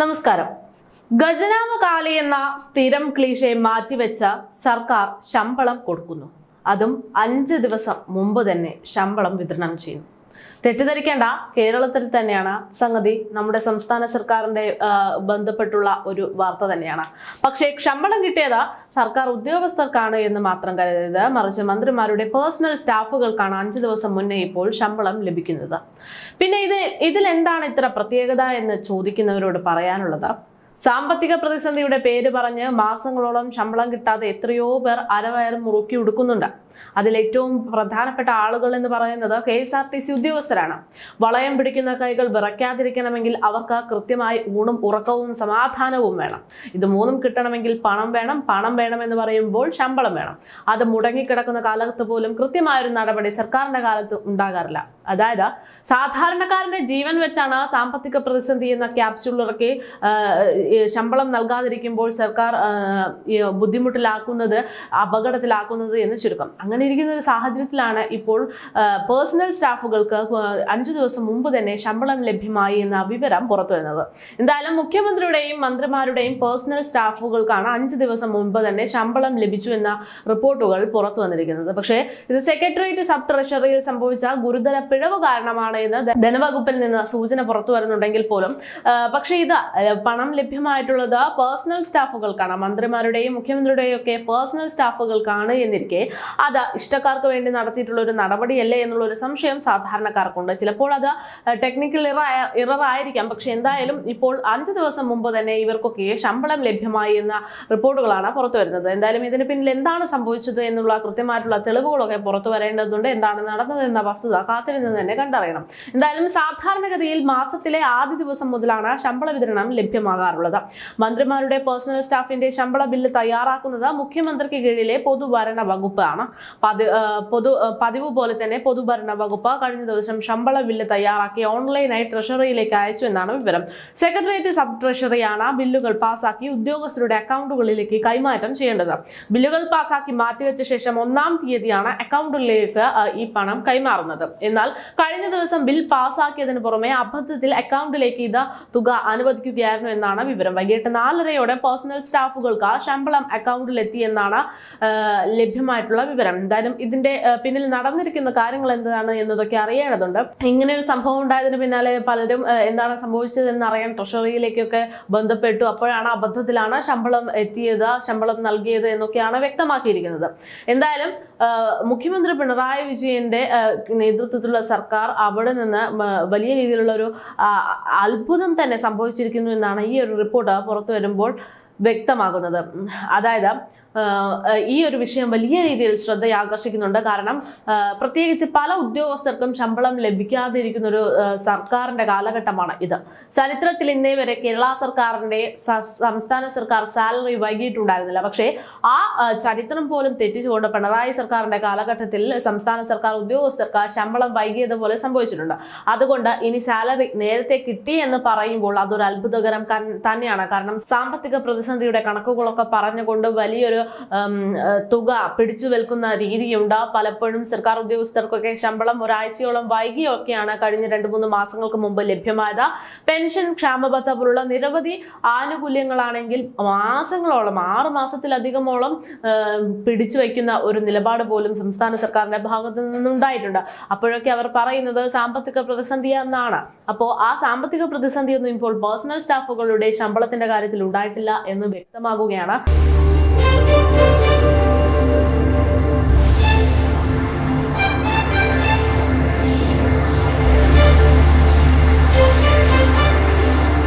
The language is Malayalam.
നമസ്കാരം. ഖജനാവ് കാലി എന്ന സ്ഥിരം ക്ലീഷെ മാറ്റിവെച്ച സർക്കാർ ശമ്പളം കൊടുക്കുന്നു. അതും അഞ്ച് ദിവസം മുമ്പ് തന്നെ ശമ്പളം വിതരണം ചെയ്യുന്നു. തെറ്റിദ്ധരിക്കേണ്ട കേരളത്തിൽ തന്നെയാണ് സംഗതി നമ്മുടെ സംസ്ഥാന സർക്കാരിന്റെ ബന്ധപ്പെട്ടുള്ള ഒരു വാർത്ത തന്നെയാണ്. പക്ഷേ ശമ്പളം കിട്ടിയത് സർക്കാർ ഉദ്യോഗസ്ഥർക്കാണ് എന്ന് മാത്രം കരുതരുത്. മറിച്ച് മന്ത്രിമാരുടെ പേഴ്സണൽ സ്റ്റാഫുകൾക്കാണ് അഞ്ചു ദിവസം മുന്നേ ഇപ്പോൾ ശമ്പളം ലഭിക്കുന്നത്. പിന്നെ ഇത് ഇതിലെന്താണ് ഇത്ര പ്രത്യേകത എന്ന് ചോദിക്കുന്നവരോട് പറയാനുള്ളത്? സാമ്പത്തിക പ്രതിസന്ധിയുടെ പേര് പറഞ്ഞ് മാസങ്ങളോളം ശമ്പളം കിട്ടാതെ എത്രയോ പേർ അരവയറും മുറുക്കി ഉടുക്കുന്നുണ്ട്. അതിൽ ഏറ്റവും പ്രധാനപ്പെട്ട ആളുകൾ എന്ന് പറയുന്നത് K S R T C ഉദ്യോഗസ്ഥരാണ്. വളയം പിടിക്കുന്ന കൈകൾ വിറയ്ക്കാതിരിക്കണമെങ്കിൽ അവർക്ക് കൃത്യമായി ഊണും ഉറക്കവും സമാധാനവും വേണം. ഇത് മൂന്നും കിട്ടണമെങ്കിൽ പണം വേണം പണം വേണമെന്ന് പറയുമ്പോൾ ശമ്പളം വേണം. അത് മുടങ്ങിക്കിടക്കുന്ന കാലത്ത് പോലും കൃത്യമായൊരു നടപടി സർക്കാരിന്റെ കാലത്ത് ഉണ്ടാകാറില്ല. അതായത് സാധാരണക്കാരന്റെ ജീവൻ വെച്ചാണ് സാമ്പത്തിക പ്രതിസന്ധി എന്ന ക്യാപ്സ്യൂൾ ഇറക്കി ശമ്പളം നൽകാതിരിക്കുമ്പോൾ സർക്കാർ ബുദ്ധിമുട്ടിലാക്കുന്നത് അപകടത്തിലാക്കുന്നത് എന്ന് ചുരുക്കം. അങ്ങനെ ഇരിക്കുന്ന ഒരു സാഹചര്യത്തിലാണ് ഇപ്പോൾ പേഴ്സണൽ സ്റ്റാഫുകൾക്ക് അഞ്ചു ദിവസം മുമ്പ് തന്നെ ശമ്പളം ലഭ്യമായി എന്ന വിവരം പുറത്തു വരുന്നത്. എന്തായാലും മുഖ്യമന്ത്രിയുടെയും മന്ത്രിമാരുടെയും പേഴ്സണൽ സ്റ്റാഫുകൾക്കാണ് അഞ്ച് ദിവസം മുമ്പ് തന്നെ ശമ്പളം ലഭിച്ചു എന്ന റിപ്പോർട്ടുകൾ പുറത്തു വന്നിരിക്കുന്നത്. പക്ഷേ ഇത് സെക്രട്ടേറിയറ്റ് സബ് ട്രഷറിയിൽ സംഭവിച്ച ഗുരുതര പിഴവ് കാരണമാണ് എന്ന് ധനവകുപ്പിൽ നിന്ന് സൂചന പുറത്തു വരുന്നുണ്ടെങ്കിൽ പോലും പക്ഷേ ഇത് പണം പണം ലഭ്യമായിട്ടുള്ളത് പേഴ്സണൽ സ്റ്റാഫുകൾക്കാണ് മന്ത്രിമാരുടെയും മുഖ്യമന്ത്രിയുടെയും ഒക്കെ പേഴ്സണൽ സ്റ്റാഫുകൾക്കാണ് എന്നിരിക്കെ അത് ഇഷ്ടക്കാർക്ക് വേണ്ടി നടത്തിയിട്ടുള്ള ഒരു നടപടിയല്ലേ എന്നുള്ള ഒരു സംശയം സാധാരണക്കാർക്കുണ്ട്. ചിലപ്പോൾ അത് ടെക്നിക്കൽ ഇറർ ആയിരിക്കാം. പക്ഷെ എന്തായാലും ഇപ്പോൾ അഞ്ച് ദിവസം മുമ്പ് തന്നെ ഇവർക്കൊക്കെ ശമ്പളം ലഭ്യമായി എന്ന റിപ്പോർട്ടുകളാണ് പുറത്തു വരുന്നത്. എന്തായാലും ഇതിന് പിന്നിൽ എന്താണ് സംഭവിച്ചത് എന്നുള്ള കൃത്യമായിട്ടുള്ള തെളിവുകളൊക്കെ പുറത്തു വരേണ്ടതുണ്ട്. എന്താണ് നടന്നത് എന്ന വസ്തുത കാത്തിരുന്ന് തന്നെ കണ്ടറിയണം. എന്തായാലും സാധാരണഗതിയിൽ മാസത്തിലെ ആദ്യ ദിവസം മുതലാണ് ശമ്പള വിതരണം ലഭ്യമാകാറുള്ളത്. മന്ത്രിമാരുടെ പേഴ്സണൽ സ്റ്റാഫിന്റെ ശമ്പള ബില്ല് തയ്യാറാക്കുന്നത് മുഖ്യമന്ത്രിക്ക് കീഴിലെ പൊതുഭരണ വകുപ്പാണ്. പതി- പതിവ് പോലെ തന്നെ പൊതുഭരണ വകുപ്പ് കഴിഞ്ഞ ദിവസം ശമ്പള ബില്ല് തയ്യാറാക്കി ഓൺലൈനായി ട്രഷറിയിലേക്ക് അയച്ചു എന്നാണ് വിവരം. സെക്രട്ടേറിയറ്റ് സബ് ട്രഷറിയാണ് ബില്ലുകൾ പാസാക്കി ഉദ്യോഗസ്ഥരുടെ അക്കൗണ്ടുകളിലേക്ക് കൈമാറ്റം ചെയ്യേണ്ടത്. ബില്ലുകൾ പാസാക്കി മാറ്റിവെച്ച ശേഷം ഒന്നാം തീയതിയാണ് അക്കൗണ്ടിലേക്ക് ഈ പണം കൈമാറുന്നത്. എന്നാൽ കഴിഞ്ഞ ദിവസം ബിൽ പാസാക്കിയതിന് പുറമെ അബദ്ധത്തിൽ അക്കൗണ്ടിലേക്ക് ഇത് തുക അനുവദിക്കുകയായിരുന്നു എന്നാണ് വിവരം. വൈകിട്ട് നാലരയോടെ പേഴ്സണൽ സ്റ്റാഫുകൾക്ക് ശമ്പളം അക്കൗണ്ടിലെത്തി എന്നാണ് ലഭ്യമായിട്ടുള്ള വിവരം. എന്തായാലും ഇതിന്റെ പിന്നിൽ നടന്നിരിക്കുന്ന കാര്യങ്ങൾ എന്താണ് എന്നതൊക്കെ അറിയേണ്ടതുണ്ട്. ഇങ്ങനെ ഒരു സംഭവം ഉണ്ടായതിന് പിന്നാലെ പലരും എന്താണ് സംഭവിച്ചതെന്ന് അറിയാൻ ട്രഷറിയിലേക്കൊക്കെ ബന്ധപ്പെട്ടു. അപ്പോഴാണ് അബദ്ധത്തിലാണ് ശമ്പളം എത്തിയത് ശമ്പളം നൽകിയത് എന്നൊക്കെയാണ് വ്യക്തമാക്കിയിരിക്കുന്നത്. എന്തായാലും മുഖ്യമന്ത്രി പിണറായി വിജയന്റെ നേതൃത്വത്തിലുള്ള സർക്കാർ അവിടെ നിന്ന് വലിയ രീതിയിലുള്ള ഒരു അത്ഭുതം തന്നെ സംഭവിച്ചിരിക്കുന്നു എന്നാണ് ഈ ഒരു റിപ്പോർട്ട് പുറത്തു വരുമ്പോൾ വ്യക്തമാകുന്നത്. അതായത് ഈ ഒരു വിഷയം വലിയ രീതിയിൽ ശ്രദ്ധയാകർഷിക്കുന്നുണ്ട്. കാരണം പ്രത്യേകിച്ച് പല ഉദ്യോഗസ്ഥർക്കും ശമ്പളം ലഭിക്കാതിരിക്കുന്ന ഒരു സർക്കാരിന്റെ കാലഘട്ടമാണ് ഇത്. ചരിത്രത്തിൽ ഇന്നേ വരെ കേരള സർക്കാരിന്റെ സംസ്ഥാന സർക്കാർ സാലറി വൈകിയിട്ടുണ്ടായിരുന്നില്ല. പക്ഷേ ആ ചരിത്രം പോലും തെറ്റിച്ചുകൊണ്ട് പിണറായി സർക്കാരിന്റെ കാലഘട്ടത്തിൽ സംസ്ഥാന സർക്കാർ ഉദ്യോഗസ്ഥർക്ക് ശമ്പളം വൈകിയതുപോലെ സംഭവിച്ചിട്ടുണ്ട്. അതുകൊണ്ട് ഇനി സാലറി നേരത്തെ കിട്ടി എന്ന് പറയുമ്പോൾ അതൊരു അത്ഭുതകരം തന്നെയാണ്. കാരണം സാമ്പത്തിക പ്രതിസന്ധിയുടെ കണക്കുകളൊക്കെ പറഞ്ഞുകൊണ്ട് വലിയൊരു തുക പിടിച്ചു വെൽക്കുന്ന രീതിയുണ്ട്. പലപ്പോഴും സർക്കാർ ഉദ്യോഗസ്ഥർക്കൊക്കെ ശമ്പളം ഒരാഴ്ചയോളം വൈകിയൊക്കെയാണ് കഴിഞ്ഞ രണ്ട് മൂന്ന് മാസങ്ങൾക്ക് മുമ്പ് ലഭ്യമായത്. പെൻഷൻ ക്ഷാമബത്ത പോലുള്ള നിരവധി ആനുകൂല്യങ്ങളാണെങ്കിൽ മാസങ്ങളോളം ആറ് മാസത്തിലധികമോളം പിടിച്ചു വയ്ക്കുന്ന ഒരു നിലപാട് പോലും സംസ്ഥാന സർക്കാരിന്റെ ഭാഗത്തു നിന്നുണ്ടായിട്ടുണ്ട്. അപ്പോഴൊക്കെ അവർ പറയുന്നത് സാമ്പത്തിക പ്രതിസന്ധി എന്നാണ്. അപ്പോൾ ആ സാമ്പത്തിക പ്രതിസന്ധിയൊന്നും ഇപ്പോൾ പേഴ്സണൽ സ്റ്റാഫുകളുടെ ശമ്പളത്തിന്റെ കാര്യത്തിൽ ഉണ്ടായിട്ടില്ല എന്ന് വ്യക്തമാകുകയാണ്. Thank you.